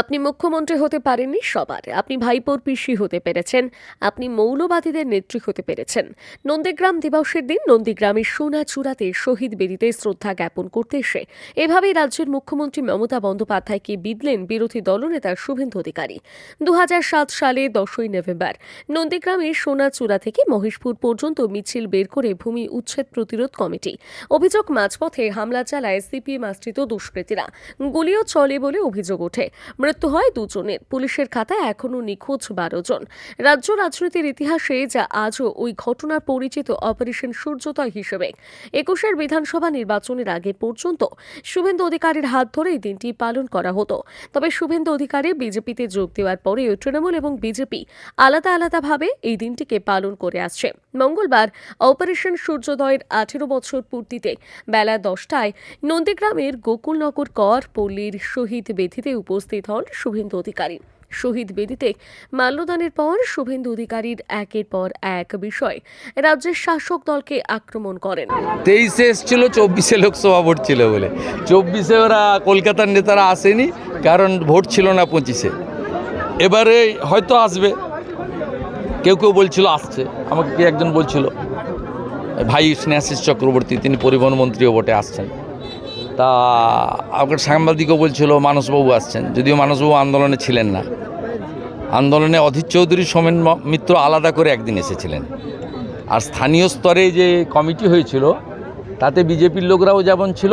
আপনি মুখ্যমন্ত্রী হতে পারেননি সবার। আপনি ভাইপোর পিসি হতে পেরেছেন। আপনি মৌলবাদীদের নেত্রী হতে পেরেছেন। নন্দীগ্রাম দিবসের দিন নন্দীগ্রামের সোনা চূড়াতে শহীদ বেদিতে শ্রদ্ধা জ্ঞাপন করতে এসে এভাবেই রাজ্যের মুখ্যমন্ত্রী মমতা বন্দ্যোপাধ্যায়কে বিদলেন বিরোধী দলনেতা শুভেন্দু অধিকারী। দু হাজার সাত সালে দশই নভেম্বর নন্দীগ্রামের সোনা চূড়া থেকে মহেশপুর পর্যন্ত মিছিল বের করে ভূমি উচ্ছেদ প্রতিরোধ কমিটি। অভিযোগ মাঝপথে হামলা চালায় সিপিএম আশ্রিত দুষ্কৃতীরা। গুলিও চলে বলে অভিযোগ ওঠে। মৃত্যু হয় দুজনের। পুলিশের খাতায় এখনও নিখোঁজ বারো জন। রাজ্য রাজনীতির ইতিহাসে যা আজও ওই ঘটনার পরিচিত অপারেশন সূর্যোদয় হিসেবে। একুশের বিধানসভা নির্বাচনের আগে পর্যন্ত শুভেন্দু অধিকারীর হাত ধরে এই দিনটি পালন করা হতো। তবে শুভেন্দু অধিকারী বিজেপিতে যোগ দেওয়ার পরেও তৃণমূল এবং বিজেপি আলাদা আলাদাভাবে এই দিনটিকে পালন করে আসছে। মঙ্গলবার অপারেশন সূর্যোদয়ের আঠেরো বছর পূর্তিতে বেলা দশটায় নন্দীগ্রামের গোকুলনগর কর পল্লীর শহীদ বেদিতে উপস্থিত হন শুভেন্দু অধিকারী। শহীদ বেদিতে মাল্যদানের পর শুভেন্দু অধিকারীর একের পর এক বিষয়। রাজ্যের শাসক দলকে আক্রমণ করেন। তেইশে এসছিল, চব্বিশে লোকসভা ভোট ছিল বলে। চব্বিশে ওরা কলকাতার নেতারা আসেনি, কারণ ভোট ছিল না পঁচিশে। এবারে হয়তো আসবে। কেউ কেউ বলছিল, আসছে। আমাকে একজন বলছিল, ভাই স্নেহাশিস চক্রবর্তী, তিনি পরিবহন মন্ত্রীও বটে, আসছেন। তা আমাকে সাংবাদিকও বলছিল, মানসবাবু আসছেন। যদিও মানসবাবু আন্দোলনে ছিলেন না। আন্দোলনে অধীর চৌধুরী সোমেন মিত্র আলাদা করে একদিন এসেছিলেন। আর স্থানীয় স্তরে যে কমিটি হয়েছিল, তাতে বিজেপির লোকরাও যেমন ছিল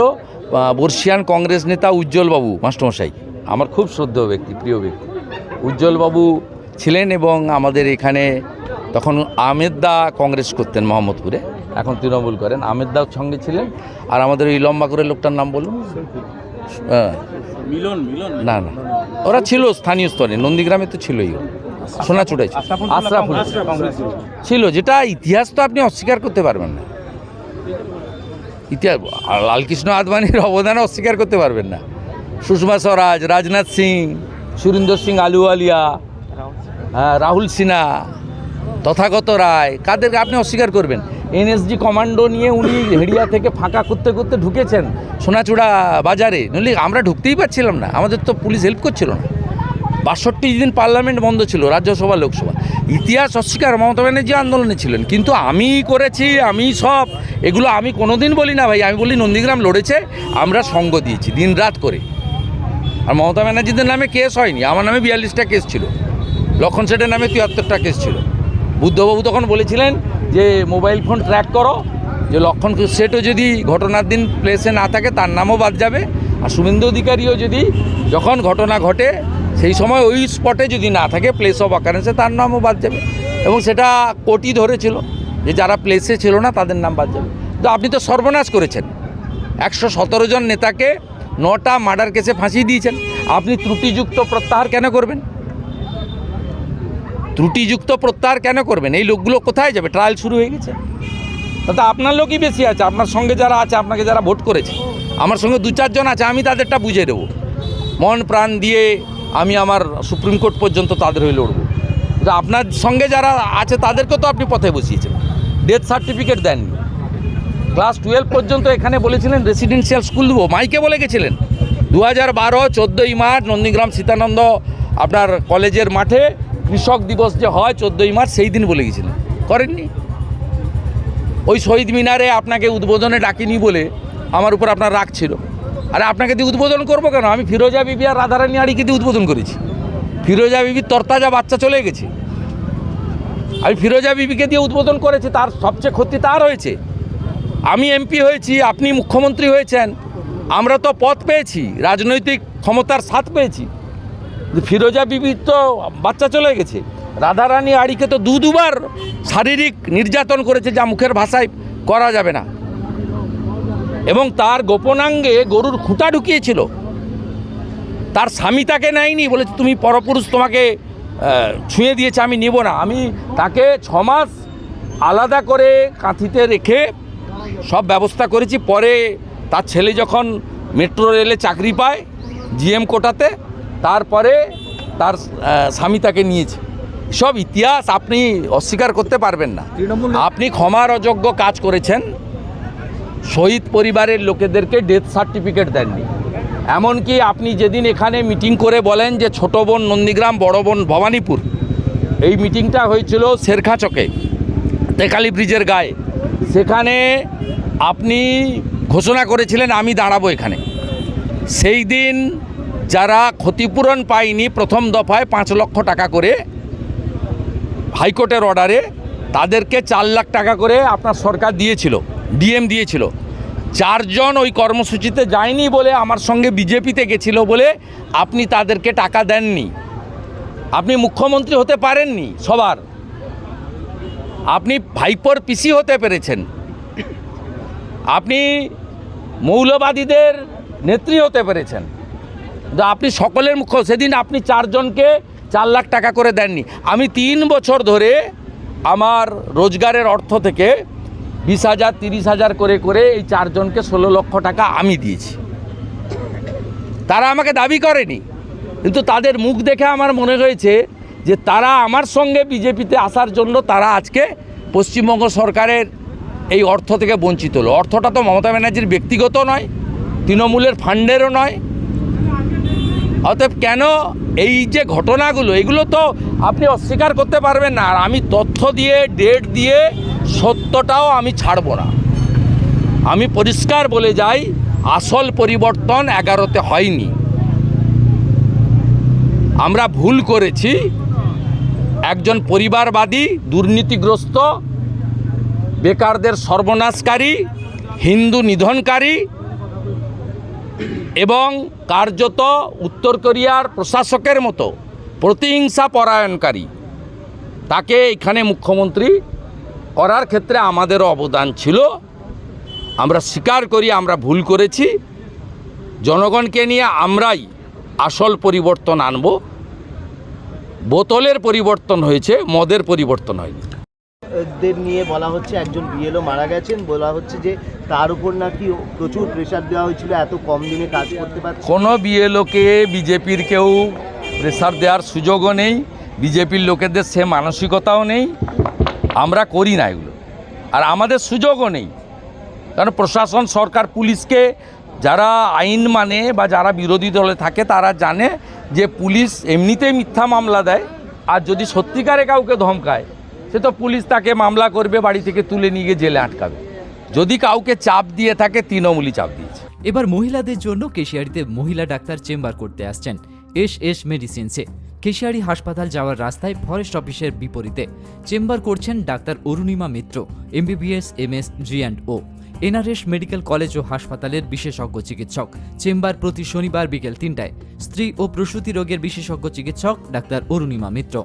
বর্ষিয়ান কংগ্রেস নেতা উজ্জ্বলবাবু মাস্টমশাই আমার খুব শ্রদ্ধেয় ব্যক্তি, প্রিয় ব্যক্তি। উজ্জ্বলবাবু ছিলেন এবং আমাদের এখানে তখন আহমেদ দা কংগ্রেস করতেন মোহাম্মদপুরে। এখন তৃণমূল করেন। আহমেদ দাও সঙ্গে ছিলেন। আর আমাদের ওই লম্বা করে লোকটার নাম বলুন। হ্যাঁ। মিলন মিলন। না না। ওরা ছিল স্থানীয় স্তরে নন্দীগ্রামে তো ছিলই। সোনাচূড়ায় ছিল। আশরাফুল ছিল যেটা ইতিহাস তো আপনি অস্বীকার করতে পারবেন না। ইতিহাস আর লালকৃষ্ণ আদবানির অবদান অস্বীকার করতে পারবেন না। সুষমা স্বরাজ রাজনাথ সিং সুরিন্দর সিং আলুওয়ালিয়া হ্যাঁ রাহুল সিনহা তথাগত রায় কাদেরকে আপনি অস্বীকার করবেন? এনএসজি কমান্ডো নিয়ে উনি হেড়িয়া থেকে ফাঁকা করতে করতে ঢুকেছেন সোনাচূড়া বাজারে। নইলে আমরা ঢুকতেই পারছিলাম না, আমাদের তো পুলিশ হেল্প করছিল না। বাষট্টি দিন পার্লামেন্ট বন্ধ ছিল, রাজ্যসভা, লোকসভা। ইতিহাস অস্বীকার, মমতা ব্যানার্জি আন্দোলনে ছিলেন, কিন্তু আমি করেছি, আমি সব, এগুলো আমি কোনোদিন বলি না ভাই, আমি বলি নন্দীগ্রাম লড়েছে, আমরা সঙ্গ দিয়েছি, দিন রাত করে। আর মমতা ব্যানার্জিদের নামে কেস হয়নি, আমার নামে বিয়াল্লিশটা কেস ছিল। লক্ষণ সেটের নামে তিয়াত্তরটা কেস ছিল। বুদ্ধবাবু তখন বলেছিলেন যে মোবাইল ফোন ট্র্যাক করো, যে লক্ষণ সেটও যদি ঘটনার দিন প্লেসে না থাকে, তার নামও বাদ যাবে। আর শুভেন্দু অধিকারীও যদি যখন ঘটনা ঘটে, সেই সময় ওই স্পটে যদি না থাকে প্লেস অফ অকারেন্সে তার নামও বাদ যাবে। এবং সেটা কোটি ধরেছিল যে যারা প্লেসে ছিল না, তাদের নাম বাদ যাবে। তো আপনি তো সর্বনাশ করেছেন। একশো সতেরো জন নেতাকে নটা মার্ডার কেসে ফাঁসিয়ে দিয়েছেন। আপনি ত্রুটিযুক্ত প্রত্যাহার কেন করবেন? ত্রুটিযুক্ত প্রত্যাহার কেন করবেন? এই লোকগুলো কোথায় যাবে? ট্রায়াল শুরু হয়ে গেছে। তাতে আপনার লোকই বেশি আছে, আপনার সঙ্গে যারা আছে, আপনাকে যারা ভোট করেছে, আমার সঙ্গে দু চারজন আছে, আমি তাদেরটা বুঝে দেবো। মন প্রাণ দিয়ে আমি আমার সুপ্রিম কোর্ট পর্যন্ত তাদের হয়ে লড়বো। আপনার সঙ্গে যারা আছে তাদেরকে তো আপনি পথে বসিয়েছেন। ডেথ সার্টিফিকেট দেননি। ক্লাস টুয়েলভ পর্যন্ত এখানে বলেছিলেন রেসিডেন্সিয়াল স্কুল দেবো। মাইকে বলে গেছিলেন। দু হাজার বারো, চোদ্দোই মার্চ, নন্দীগ্রাম, সীতানন্দ, আপনার কলেজের মাঠে কৃষক দিবস যে হয় চোদ্দোই মার্চ, সেই দিন বলে গেছিলেন। করেননি? ওই শহীদ মিনারে আপনাকে উদ্বোধনে ডাকিনি বলে আমার উপর আপনার রাগ ছিল। আরে আপনাকে দিয়ে উদ্বোধন করব কেন? আমি ফিরোজা বিবি আর রাধারানী আড়িকে দিয়ে উদ্বোধন করেছি। ফিরোজা বিবির তরতাজা বাচ্চা চলে গেছে। আমি ফিরোজা বিবিকে দিয়ে উদ্বোধন করেছি, তার সবচেয়ে ক্ষতি তার হয়েছে। আমি এমপি হয়েছি, আপনি মুখ্যমন্ত্রী হয়েছেন। আমরা তো পথ পেয়েছি, রাজনৈতিক ক্ষমতার স্বাদ পেয়েছি। ফিরোজা বিবির তো বাচ্চা চলে গেছে। রাধারানী আড়িকে তো দু দুবার শারীরিক নির্যাতন করেছে যা মুখের ভাষায় করা যাবে না। এবং তার গোপনাঙ্গে গরুর খুঁটা ঢুকিয়েছিল। তার স্বামী তাকে নেয়নি, বলেছে তুমি পরপুরুষ, তোমাকে ছুঁয়ে দিয়েছে, আমি নিব না। আমি তাকে ছমাস আলাদা করে কাঁথিতে রেখে সব ব্যবস্থা করেছি। পরে তার ছেলে যখন মেট্রো রেলে চাকরি পায়, জিএম কোটাতে তারপরে তার স্বামী তাকে নিয়েছে। সব ইতিহাস আপনি অস্বীকার করতে পারবেন না। আপনি ক্ষমার অযোগ্য কাজ করেছেন। শহীদ পরিবারের লোকেদেরকে ডেথ সার্টিফিকেট দেননি। এমনকি আপনি যেদিন এখানে মিটিং করে বলেন যে ছোট বোন নন্দীগ্রাম বড় বোন ভবানীপুর এই মিটিংটা হয়েছিল শেরখা চকে তেকালি ব্রিজের গায়ে। সেখানে আপনি ঘোষণা করেছিলেন আমি দাঁড়াবো এখানে। সেই দিন যারা ক্ষতিপূরণ পায়নি প্রথম দফায় পাঁচ লক্ষ টাকা করে হাইকোর্টের অর্ডারে, তাদেরকে চার লাখ টাকা করে আপনার সরকার দিয়েছিল, ডিএম দিয়েছিল। চারজন ওই কর্মসূচিতে যায়নি বলে আমার সঙ্গে বিজেপিতে গেছিল বলে আপনি তাদেরকে টাকা দেননি। আপনি মুখ্যমন্ত্রী হতে পারেননি সবার। আপনি ভাইপর পিসি হতে পেরেছেন। আপনি মৌলবাদীদের নেত্রী হতে পেরেছেন। আপনি সকলের মুখ্য সেদিন আপনি চারজনকে চার লাখ টাকা করে দেননি। আমি তিন বছর ধরে আমার রোজগারের অর্থ থেকে বিশ হাজার, তিরিশ হাজার করে করে এই চারজনকে ষোলো লক্ষ টাকা আমি দিয়েছি। তারা আমাকে দাবি করেনি। কিন্তু তাদের মুখ দেখে আমার মনে হয়েছে যে তারা আমার সঙ্গে বিজেপিতে আসার জন্য তারা আজকে পশ্চিমবঙ্গ সরকারের এই অর্থ থেকে বঞ্চিত হলো। অর্থটা তো মমতা ব্যানার্জির ব্যক্তিগত নয়, তৃণমূলের ফান্ডেরও নয় অতএব কেন এই যে ঘটনাগুলো, এগুলো তো আপনি অস্বীকার করতে পারবেন না। আর আমি তথ্য দিয়ে ডেট দিয়ে সত্যটাও আমি ছাড়বো না। আমি পরিষ্কার বলে যাই, আসল পরিবর্তন এগারোতে হয়নি। আমরা ভুল করেছি। একজন পরিবারবাদী, দুর্নীতিগ্রস্ত, বেকারদের সর্বনাশকারী, হিন্দু নিধনকারী এবং কার্যত উত্তর কোরিয়ার প্রশাসকের মতো প্রতিহিংসা পরায়ণকারী। তাকে এখানে মুখ্যমন্ত্রী করার ক্ষেত্রে আমাদেরও অবদান ছিল। আমরা স্বীকার করি, আমরা ভুল করেছি। জনগণকে নিয়ে আমরাই আসল পরিবর্তন আনব। বোতলের পরিবর্তন হয়েছে, মদের পরিবর্তন হয়নি। দের নিয়ে বলা হচ্ছে একজন বিএলও মারা গেছেন। বলা হচ্ছে যে তার উপর নাকি প্রচুর প্রেশার দেওয়া হয়েছিল, এত কম দিনে কাজ করতে পারছে। কোনো বিএলওকে, বিজেপির কেউ প্রেসার দেওয়ার সুযোগও নেই, বিজেপির লোকেদের সে মানসিকতাও নেই। আমরা করি না এগুলো। আর আমাদের সুযোগও নেই। কারণ প্রশাসন, সরকার, পুলিশকে যারা আইন মানে বা যারা বিরোধী দলে থাকে, তারা জানে যে পুলিশ এমনিতেই মিথ্যা মামলা দেয়। আর যদি সত্যিকারে কাউকে ধমকায় সে তো পুলিশ তাকে মামলা করবে, বাড়ি থেকে তুলে নিয়ে গিয়ে জেলে আটকাবে। যদি কাউকে চাপ দিয়ে থাকে, তৃণমূলই চাপ দিয়েছে। এবার মহিলাদের জন্য কেশিয়ারিতে মহিলা ডাক্তার চেম্বার করতে আসছেন এস এস মেডিসিনসে। কেশিয়ারি হাসপাতাল যাওয়ার রাস্তায় ফরেস্ট অফিসের বিপরীতে চেম্বার করছেন doctor Arunima Mitra, MBBS, MS, G and O. NRS medical college ও হাসপাতালের বিশেষজ্ঞ চিকিৎসক। চেম্বার প্রতি শনিবার বিকেল তিনটায়। স্ত্রী ও প্রসূতি রোগের বিশেষজ্ঞ চিকিৎসক ডাক্তার অরুণিমা মিত্র।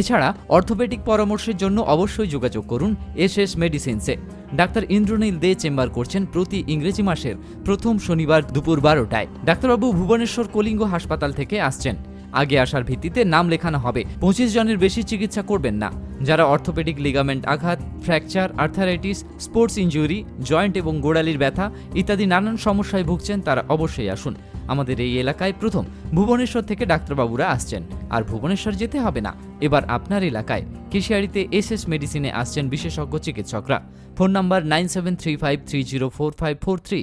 এছাড়া অর্থোপেডিক পরামর্শের জন্য অবশ্যই যোগাযোগ করুন এস এস মেডিসিনসে। ডাক্তার ইন্দ্রনীল দে চেম্বার করছেন প্রতি ইংরেজি মাসের প্রথম শনিবার দুপুর বারোটায়। ডাক্তারবাবু ভুবনেশ্বর কলিঙ্গ হাসপাতাল থেকে আসছেন। আগে আসার ভিত্তিতে নাম লেখানো হবে। পঁচিশ জনের বেশি চিকিৎসা করবেন না। যারা অর্থোপেডিক লিগামেন্ট আঘাত, fracture, arthritis, sports injury, joint এবং গোড়ালির ব্যথা ইত্যাদি নানান সমস্যায় ভুগছেন তারা অবশ্যই আসুন। আমাদের এই এলাকায় প্রথম ভুবনেশ্বর থেকে ডাক্তারবাবুরা আসছেন। আর ভুবনেশ্বর যেতে হবে না, এবার আপনার এলাকায়। কেশিয়ারিতে এস এস মেডিসিনে আসছেন বিশেষজ্ঞ চিকিৎসকরা। Phone number nine seven three five three zero four five four three.